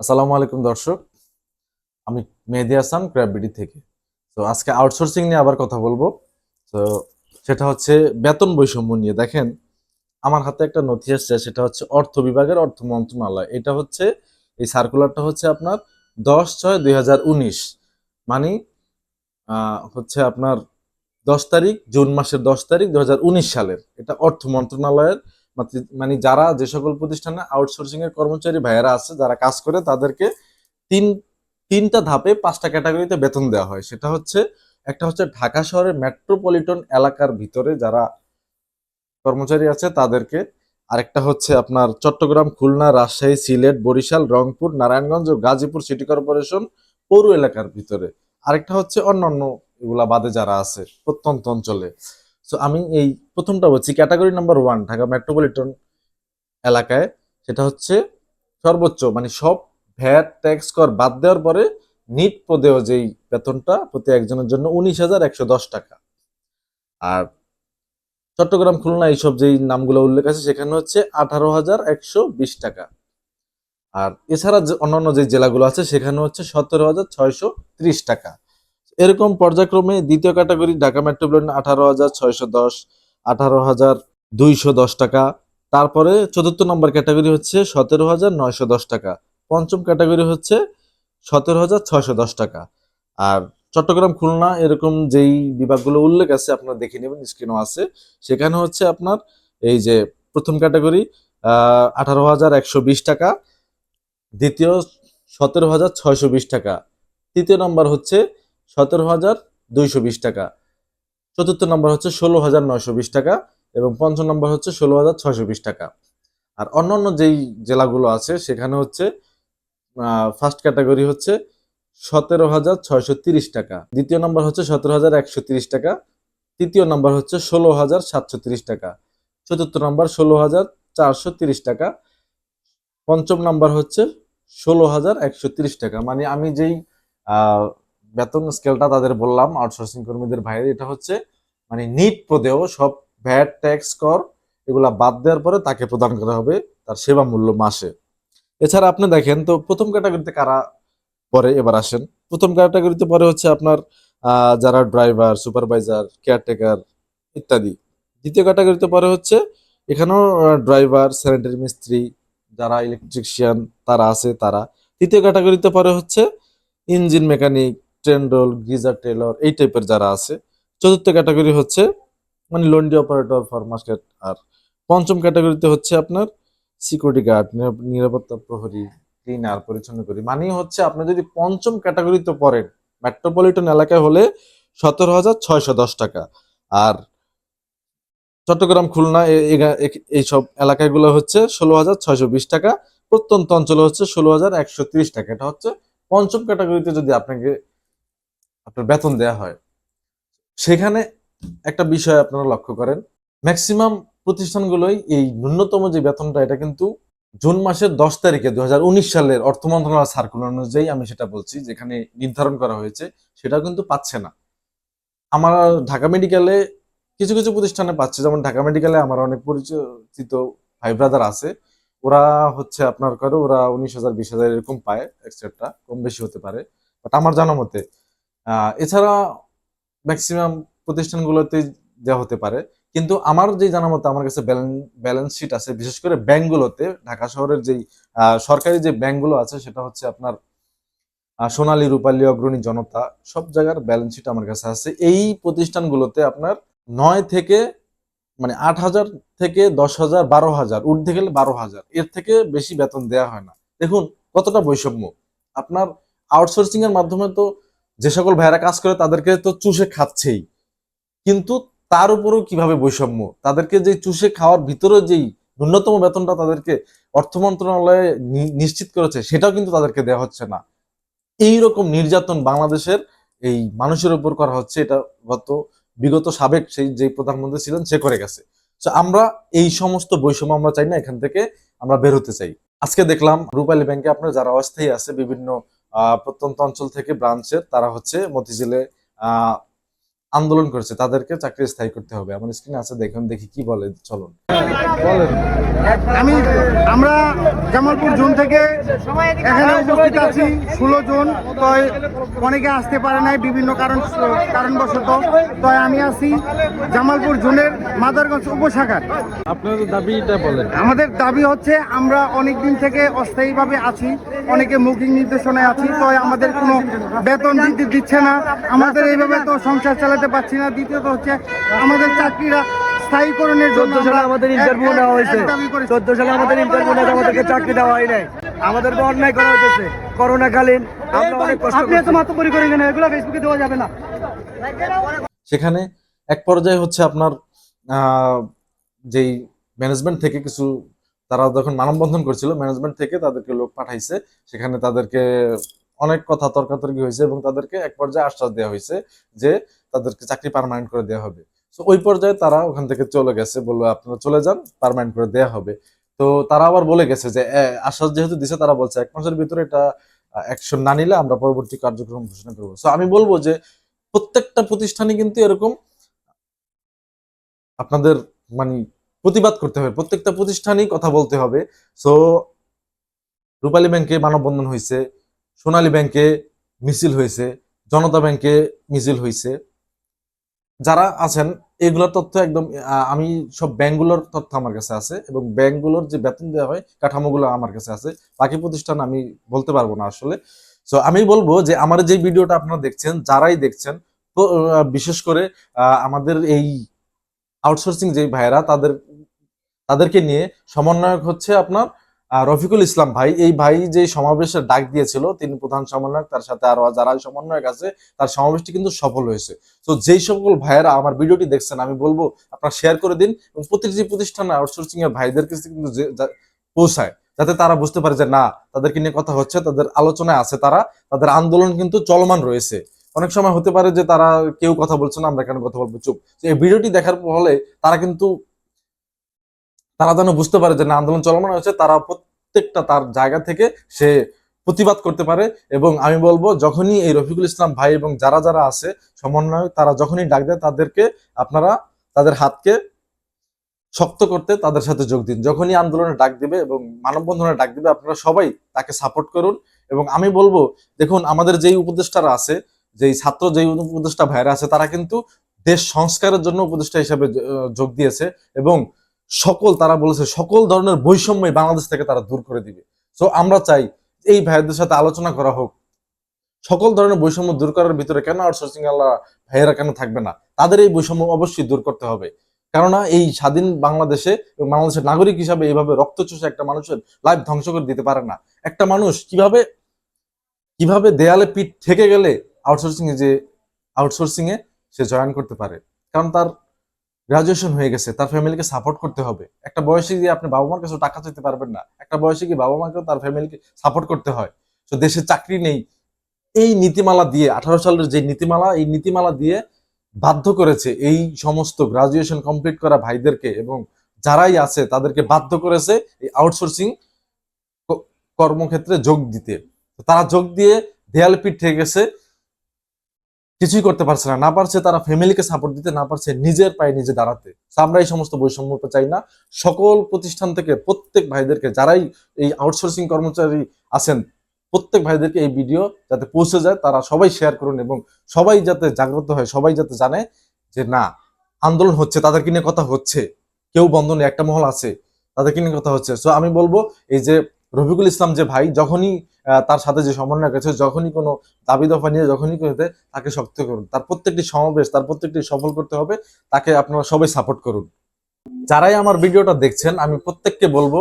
আসসালামু আলাইকুম দর্শক। আমি মেহেদি হাসান ক্র্যাববিডি থেকে। তো আজকে আউটসোর্সিং নিয়ে আবার কথা বলব। তো সেটা হচ্ছে বেতন বৈষম্য নিয়ে। দেখেন, আমার হাতে একটা নথি এসছে সেটা হচ্ছে অর্থ বিভাগের অর্থ মন্ত্রণালয়। এটা হচ্ছে, এই সার্কুলারটা হচ্ছে আপনার দশ ছয় দুই মানে হচ্ছে আপনার দশ তারিখ, জুন মাসের দশ তারিখ দু হাজার উনিশ সালের। এটা অর্থ মন্ত্রণালয়ের মানে যারা যে সকল প্রতিষ্ঠানে আউটসোর্সিং এর কর্মচারী ভাইয়েরা আছে, যারা কাজ করে, তাদেরকে তিন, তিনটা ধাপে পাঁচটা ক্যাটাগরিতে বেতন দেওয়া হয়। সেটা হচ্ছে, একটা হচ্ছে ঢাকা শহরের মেট্রোপলিটন এলাকার ভিতরে যারা কর্মচারী আছে, তাদেরকে। আরেকটা হচ্ছে আপনার চট্টগ্রাম, খুলনা, রাজশাহী, সিলেট, বরিশাল, রংপুর, নারায়ণগঞ্জ ও গাজীপুর সিটি কর্পোরেশন পৌর এলাকার ভিতরে। আরেকটা হচ্ছে অন্যান্য এগুলা বাদে যারা আছে, প্রত্যন্ত অঞ্চলে। সো আমি এই প্রথমটা বলছি category number one Dhaka metropolitan এলাকায়, সেটা হচ্ছে সর্বোচ্চ মানে সব ভ্যাট, ট্যাক্স কর বাদ দেওয়ার পরে নিট পদেও যেই বেতনটা প্রতি একজনের জন্য উনিশ হাজার একশো দশ টাকা। আর চট্টগ্রাম, খুলনা এইসব যেই নামগুলো উল্লেখ আছে, সেখানে হচ্ছে আঠারো হাজার একশো বিশ টাকা। আর এছাড়া অন্যান্য যে জেলাগুলো আছে, সেখানে হচ্ছে সতেরো হাজার ছয়শো ত্রিশ টাকা। এরকম পর্যায়ক্রমে দ্বিতীয় ক্যাটাগরি ঢাকা মেট্রোপলিটন আঠারো হাজার ছয়শো দশ, আঠারো হাজার দুইশো দশ টাকা। তারপরে চতুর্থ নম্বর ক্যাটাগরি হচ্ছে সতেরো হাজার নয়শো দশ টাকা। পঞ্চম ক্যাটাগরি হচ্ছে সতেরো হাজার ছয়শো দশ টাকা। আর চট্টগ্রাম খুলনা এরকম যেই বিভাগগুলো উল্লেখ আছে, আপনারা দেখে নেবেন স্ক্রিনও আছে। সেখানে হচ্ছে আপনার এই যে প্রথম ক্যাটাগরি আঠারো হাজার একশো বিশ টাকা। দ্বিতীয় সতেরো হাজার ছয়শো বিশ টাকা। তৃতীয় নম্বর হচ্ছে সতেরো হাজার দুইশো বিশ টাকা। চতুর্থ নম্বর হচ্ছে ষোলো হাজার নয়শো বিশ টাকা এবং পঞ্চম নম্বর হচ্ছে ষোলো হাজার ছয়শো বিশ টাকা। আর অন্যান্য যেই জেলাগুলো আছে, সেখানে হচ্ছে ফার্স্ট ক্যাটাগরি হচ্ছে সতেরো হাজার ছয়শো তিরিশ টাকা। দ্বিতীয় নম্বর হচ্ছে সতেরো হাজার একশো তিরিশ টাকা। তৃতীয় নম্বর হচ্ছে ষোলো হাজার সাতশো তিরিশ টাকা। চতুর্থ নম্বর ষোলো হাজার চারশো তিরিশ টাকা। পঞ্চম নাম্বার হচ্ছে ষোলো হাজার একশো তিরিশ টাকা। মানে আমি যেই বেতন স্কেলটা তাদের বললাম আউটসোর্সিং কর্মীদের বাইরে এটা হচ্ছে মানে নিট পদেও সব ভ্যাট ট্যাক্স কর এগুলা বাদ দেওয়ার পরে তাকে প্রদান করা হবে তার সেবা মূল্য মাসে। এছাড়া আপনি দেখেন তো প্রথম ক্যাটাগরিতে কারা পরে এবার আসেন? প্রথম ক্যাটাগরিতে পরে হচ্ছে আপনার যারা ড্রাইভার সুপারভাইজার কেয়ারটেকার ইত্যাদি। দ্বিতীয় ক্যাটাগরিতে পরে হচ্ছে এখানেও ড্রাইভার স্যানিটারি মিস্ত্রি, যারা ইলেকট্রিশিয়ান তারা আছে, তারা। তৃতীয় ক্যাটাগরিতে পরে হচ্ছে ইঞ্জিন মেকানিক ট্রেন্ডল গিজার টেলর এই টাইপের যারা আছে, চতুর্থ ক্যাটাগরি হচ্ছে মানে লন্ডি অপারেটর ফার্মাস্টেট আর পঞ্চম ক্যাটাগরিতে হচ্ছে আপনার সিকিউরিটি গার্ড নিরাপত্তা প্রহরী ক্লিনার পরিচ্ছন্ন করি। মানে হচ্ছে আপনি যদি পঞ্চম ক্যাটাগরিতে পড়েন মেট্রোপলিটন এলাকায় হলে সতেরো হাজার ছয়শো দশ টাকা। আর চট্টগ্রাম, খুলনা এইসব এলাকাগুলো হচ্ছে ষোলো হাজার ছয়শো বিশ টাকা। প্রত্যন্ত অঞ্চলে হচ্ছে ষোলো হাজার একশো ত্রিশ টাকা। এটা হচ্ছে পঞ্চম ক্যাটাগরিতে যদি আপনাকে আপনার বেতন দেওয়া হয়। সেখানে একটা বিষয় আপনারা লক্ষ্য করেন ম্যাক্সিমাম প্রতিষ্ঠানগুলোই এই ন্যূনতম যে বেতনটা, এটা কিন্তু জুন মাসের দশ তারিখে দু হাজার উনিশ সালের অর্থ মন্ত্রণালয় সার্কুলার অনুযায়ী আমি সেটা বলছি, যেখানে নির্ধারণ করা হয়েছে সেটা কিন্তু পাচ্ছে না। আমার ঢাকা মেডিকেলে কিছু কিছু প্রতিষ্ঠানে পাচ্ছে, যেমন ঢাকা মেডিকেলে আমার অনেক পরিচিত ভাই ব্রাদার আছে, ওরা হচ্ছে আপনার করে ওরা উনিশ হাজার, বিশ হাজার এরকম পায় এক্সট্রা কম বেশি হতে পারে। বাট আমার জানা মতে এছাড়া ম্যাক্সিমাম প্রতিষ্ঠানগুলোতে দেওয়া হতে পারে, কিন্তু আমার যে জানা মতো আমার কাছে ব্যালেন্স শিট আছে, বিশেষ করে ব্যাংকগুলোতে, ঢাকা শহরের যেই সরকারি যে ব্যাংকগুলো আছে, সেটা হচ্ছে আপনার সোনালী, রূপালী, অগ্রণী জনতা, সব জায়গার ব্যালেন্স শিট আমার কাছে আছে। এই প্রতিষ্ঠানগুলোতে আপনার নয় থেকে মানে আট হাজার থেকে দশ হাজার, বারো হাজার উঠতে গেলে বারো হাজার, এর থেকে বেশি বেতন দেওয়া হয় না। দেখুন কতটা বৈষম্য। আপনার আউটসোর্সিং এর মাধ্যমে তো যে সকল ভাইয়েরা কাজ করে তাদেরকে তো চুষে খাচ্ছেই। কিন্তু তার উপরেও কীভাবে বৈষম্য? তাদেরকে যে চুষে খাওয়ার ভিতরে যেই ন্যূনতম বেতনটা তাদেরকে অর্থ মন্ত্রণালয়ে নিশ্চিত করেছে, সেটাও কিন্তু তাদেরকে দেওয়া হচ্ছে না। এই রকম নির্যাতন বাংলাদেশের এই মানুষের উপর করা হচ্ছে, এটা গত বিগত সাবেক সেই যে প্রধানমন্ত্রী ছিলেন, সে করে গেছে। তো আমরা এই সমস্ত বৈষম্য আমরা চাই না, এখান থেকে আমরা বের হতে চাই। আজকে দেখলাম রূপালী ব্যাংকে আপনার যারা অস্থায়ী আছে, বিভিন্ন প্রত্যন্ত অঞ্চল থেকে ব্রাঞ্চের তারা হচ্ছে মতিঝিলে আন্দোলন করেছে তাদেরকে চাকরি স্থায়ী করতে হবে। আমার স্ক্রিনে আছে দেখুন দেখি কি বলে চলুন। আমি আমরা জামালপুর জোন থেকে এখানে উপস্থিত আছি ষোলো জন। তো অনেকে আসতে পারে নাই বিভিন্ন কারণ কারণবশত। তো আমি আছি জামালপুর জোনের মাদারগঞ্জ উপশাখার। আপনাদের দাবিটা বলেন। আমাদের দাবি হচ্ছে আমরা অনেক দিন থেকে অস্থায়ীভাবে আছি অনেকে মৌখিক নির্দেশনায় আছি তো আমাদের কোনো বেতন বৃদ্ধি দিচ্ছে না। আমাদের এইভাবে তো সংসার চালাতে পারছি না। দ্বিতীয়ত হচ্ছে আমাদের চাকরিরা স্থায়ীকরণের জন্য সালে আমাদের ইন্টারভিউ নেওয়া হয়েছে। চোদ্দ সালে আমাদের ইন্টারভিউ নেওয়া আমাদেরকে চাকরি দেওয়া হয় নাই। আমাদেরকে অন্যায় করা হয়েছে করোনাকালীন আমরা অনেক কষ্ট আপনি এত করছি। মাতব্বরি কেন? এগুলো ফেসবুকে দেওয়া যাবে না। সেখানে এক পর্যায়ে হচ্ছে আপনার আহ, যেই ম্যানেজমেন্ট থেকে কিছু তারা যখন মানববন্ধন করছিল ম্যানেজমেন্ট থেকে তাদেরকে লোক পাঠাইছে। সেখানে তাদেরকে অনেক কথা তর্কাতর্কি হয়েছে এবং তাদেরকে এক পর্যায়ে আশ্বাস দেওয়া হয়েছে যে তাদেরকে চাকরি পার্মানেন্ট করে দেওয়া হবে। তো ওই পর্যায়ে তারা ওখান থেকে চলে গেছে বলল, আপনারা চলে যান পার্মানেন্ট করে দেওয়া হবে। তো তারা আবার বলে গেছে যে আশ্বাস যেহেতু দিছে, তারা বলছে এক মাসের ভিতরে এটা অ্যাকশন না নিলে আমরা পরবর্তী কার্যক্রম ঘোষণা করব। তো আমি বলব যে, প্রত্যেকটা প্রতিষ্ঠানে কিন্তু এরকম, আপনাদের মানে প্রতিবাদ করতে হবে। প্রত্যেকটা প্রতিষ্ঠানেই কথা বলতে হবে। সো রূপালী ব্যাংকে মানববন্ধন হয়েছে সোনালী ব্যাংকে মিছিল হয়েছে জনতা ব্যাংকে মিছিল হয়েছে যারা আছেন এগুলোর তথ্য একদম আমি সব ব্যাংকগুলোর তথ্য আমার কাছে আছে এবং ব্যাংকগুলোর যে বেতন দেওয়া হয়, কাঠামোগুলো আমার কাছে আছে। বাকি প্রতিষ্ঠান আমি বলতে পারব না আসলে। সো আমি বলব যে আমার যে ভিডিওটা আপনারা দেখছেন, যারাই দেখছেন তো বিশেষ করে আমাদের এই আউটসোর্সিং যে ভাইরা তাদের, তাদেরকে নিয়ে সমন্বয়ক হচ্ছে আপনার রফিকুল ইসলাম ভাই, এই ভাই যে সমাবেশের ডাক দিয়েছিল, তিনি প্রধান সমন্বয়ক, তার সাথে আরও যারা সমন্বয়ক আছে, তার সমাবেশটি কিন্তু সফল হয়েছে। তো যেই সকল ভাইয়েরা আমার ভিডিওটি দেখছেন, আমি বলব আপনারা শেয়ার করে দিন এবং প্রতিটি প্রতিষ্ঠানে আউটসোর্সিং এর ভাইদের কাছে কিন্তু পৌঁছায়, যাতে তারা বুঝতে পারে যে না, তাদেরকে নিয়ে কথা হচ্ছে, তাদের আলোচনায় আছে তারা, তাদের আন্দোলন কিন্তু চলমান রয়েছে। অনেক সময় হতে পারে যে তারা কেউ কথা বলছে না, আমরা কেন কথা বলব? চুপ। এই ভিডিওটি দেখার ফলে তারা কিন্তু তারা যেন বুঝতে পারে যে না, আন্দোলন চলমান হয়েছে তারা প্রত্যেকটা তার জায়গা থেকে সে প্রতিবাদ করতে পারে এবং আমি বলব, যখনই এই রফিকুল ইসলাম ভাই এবং যারা যারা আছে সমন্বয় তারা যখনই ডাক দেয়, তাদেরকে আপনারা তাদের হাতকে শক্ত করতে তাদের সাথে যোগ দিন। যখনই আন্দোলনে ডাক দিবে এবং মানববন্ধনে ডাক দিবে, আপনারা সবাই তাকে সাপোর্ট করুন এবং আমি বলব, দেখুন, আমাদের যেই উপদেষ্টারা আছে, যেই ছাত্র, যেই উপদেষ্টা ভাইরা আছে, তারা কিন্তু দেশ সংস্কারের জন্য উপদেষ্টা হিসাবে যোগ দিয়েছে এবং সকল তারা বলেছে, সকল ধরনের বৈষম্যই বাংলাদেশ থেকে তারা দূর করে দিবে। সো আমরা চাই এই ভাইদের সাথে আলোচনা করা হোক। সকল ধরনের বৈষম্য দূর করার ভিতরে কেন আউটসোর্সিং আল্লাহ ভাইয়েরা কেন থাকবে না? তাদের এই বৈষম্য অবশ্যই দূর করতে হবে। কেননা এই স্বাধীন বাংলাদেশে বাংলাদেশের নাগরিক হিসাবে এইভাবে রক্ত চষে একটা মানুষের লাইফ ধ্বংস করে দিতে পারে না। একটা মানুষ কীভাবে কীভাবে দেয়ালে পিঠ থেকে গেলে আউটসোর্সিং এ যে আউটসোর্সিং এ সে জয়েন করতে পারে? কারণ তার গ্রাজুয়েশন হয়ে গেছে, তার ফ্যামিলিকে সাপোর্ট করতে হবে। একটা বয়সে গিয়ে আপনি বাবা মার কাছে টাকা চাইতে পারবেন না, একটা বয়সে গিয়ে বাবা মাকেও তার ফ্যামিলিকে সাপোর্ট করতে হয়। তো দেশে চাকরি নেই। এই নীতিমালা দিয়ে, আঠারো সালের যে নীতিমালা, এই নীতিমালা দিয়ে বাধ্য করেছে এই সমস্ত গ্রাজুয়েশন কমপ্লিট করা ভাইদেরকে এবং যারাই আছে তাদেরকে বাধ্য করেছে এই আউটসোর্সিং কর্মক্ষেত্রে যোগ দিতে। তারা যোগ দিয়ে দেয়ালে পিঠ গেছে। কিছুই করতে পারছে না। না পারছে তারা ফ্যামিলিকে সাপোর্ট দিতে, না পারছে নিজের পায়ে নিজে দাঁড়াতে। আমরা এই সমস্ত বৈষম্য চাই না। সকল প্রতিষ্ঠান থেকে প্রত্যেক ভাইদেরকে, যারাই এই আউটসোর্সিং কর্মচারী আছেন, প্রত্যেক ভাইদেরকে এই ভিডিও যাতে পৌঁছে যায়, তারা সবাই শেয়ার করুন এবং সবাই যাতে জাগ্রত হয়, সবাই যাতে জানে যে না, আন্দোলন হচ্ছে তাদেরকে নিয়ে কথা হচ্ছে। কেউ বন্ধ নেই, একটা মহল আছে তাদেরকে নিয়ে কথা হচ্ছে। সো আমি বলব, এই যে রফিকুল ইসলাম যে ভাই, যখনই তার সাথে যে সমন্বয় আছে যখনই কোনো দাবি দফা নিয়ে যখনই করতে তাকে শক্ত করুন। তার প্রত্যেকটি সমাবেশ, তার প্রত্যেকটি সফল করতে হবে, তাকে আপনারা সবাই সাপোর্ট করুন। যারাই আমার ভিডিওটা দেখছেন, আমি প্রত্যেককে বলব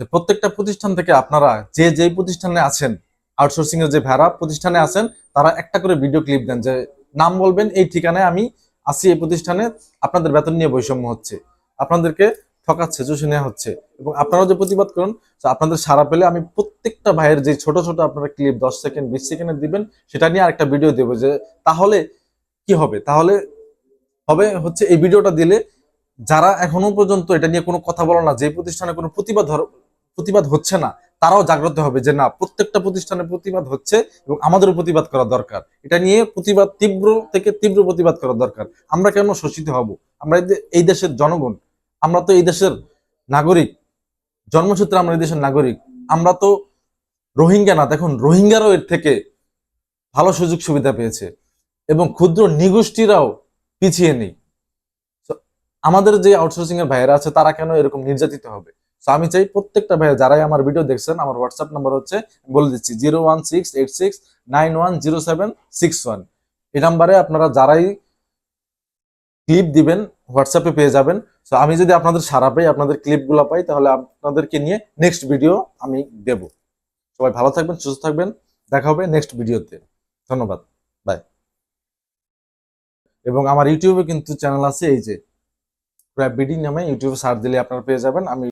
যে প্রত্যেকটা প্রতিষ্ঠান থেকে আপনারা যে যে প্রতিষ্ঠানে আছেন আউটসোর্সিং এর যে ভেড়া প্রতিষ্ঠানে আছেন, তারা একটা করে ভিডিও ক্লিপ দেন যে নাম বলবেন, এই ঠিকানায় আমি আসি এই প্রতিষ্ঠানে, আপনাদের বেতন নিয়ে বৈষম্য হচ্ছে। আপনাদেরকে ঠকাচ্ছে চুষে নেওয়া হচ্ছে। এবং আপনারাও যে প্রতিবাদ করুন আপনাদের সারা পেলে আমি প্রত্যেকটা ভাইয়ের যে ছোট ছোট আপনারা ক্লিপ দশ সেকেন্ড বিশ সেকেন্ডের দিবেন, সেটা নিয়ে আরেকটা ভিডিও দেবো যে তাহলে কি হবে? তাহলে হবে হচ্ছে এই ভিডিওটা দিলে যারা এখনও পর্যন্ত এটা নিয়ে কোনো কথা বলো না, যে প্রতিষ্ঠানে কোনো প্রতিবাদ প্রতিবাদ হচ্ছে না, তারাও জাগ্রত হবে যে না, প্রত্যেকটা প্রতিষ্ঠানে প্রতিবাদ হচ্ছে এবং আমাদেরও প্রতিবাদ করা দরকার। এটা নিয়ে প্রতিবাদ তীব্র থেকে তীব্র প্রতিবাদ করা দরকার। আমরা কেন শোষিত হব? আমরা এই দেশের জনগণ আমরা তো এই দেশের নাগরিক। জন্মসূত্রে আমরা এই দেশের নাগরিক। আমরা তো রোহিঙ্গা না, দেখুন, রোহিঙ্গারাও এর থেকে ভালো সুযোগ সুবিধা পেয়েছে এবং ক্ষুদ্র নিগোষ্ঠীরাও পিছিয়ে নেই। আমাদের যে আউটসোর্সিং এর ভাইয়েরা আছে, তারা কেন এরকম নির্যাতিত হবে? তো আমি চাই প্রত্যেকটা ভাইয়া, যারাই আমার ভিডিও দেখছেন, আমার হোয়াটসঅ্যাপ নাম্বার হচ্ছে বলে দিচ্ছি zero one six eight six nine one zero seven six one এই নাম্বারে আপনারা যারাই ক্লিপ দিবেন হোয়াটসঅ্যাপে পেয়ে যাবেন। তো আমি যদি আপনাদের সারা পাই, আপনাদের ক্লিপগুলো পাই, তাহলে আপনাদেরকে নিয়ে নেক্সট ভিডিও আমি দেব। সবাই ভালো থাকবেন, সুস্থ থাকবেন। দেখা হবে নেক্সট ভিডিওতে ধন্যবাদ। বাই এবং আমার ইউটিউবে কিন্তু চ্যানেল আছে, এই যে প্রায় বিডি নামে। ইউটিউবে সার্চ দিলে আপনারা পেয়ে যাবেন। আমি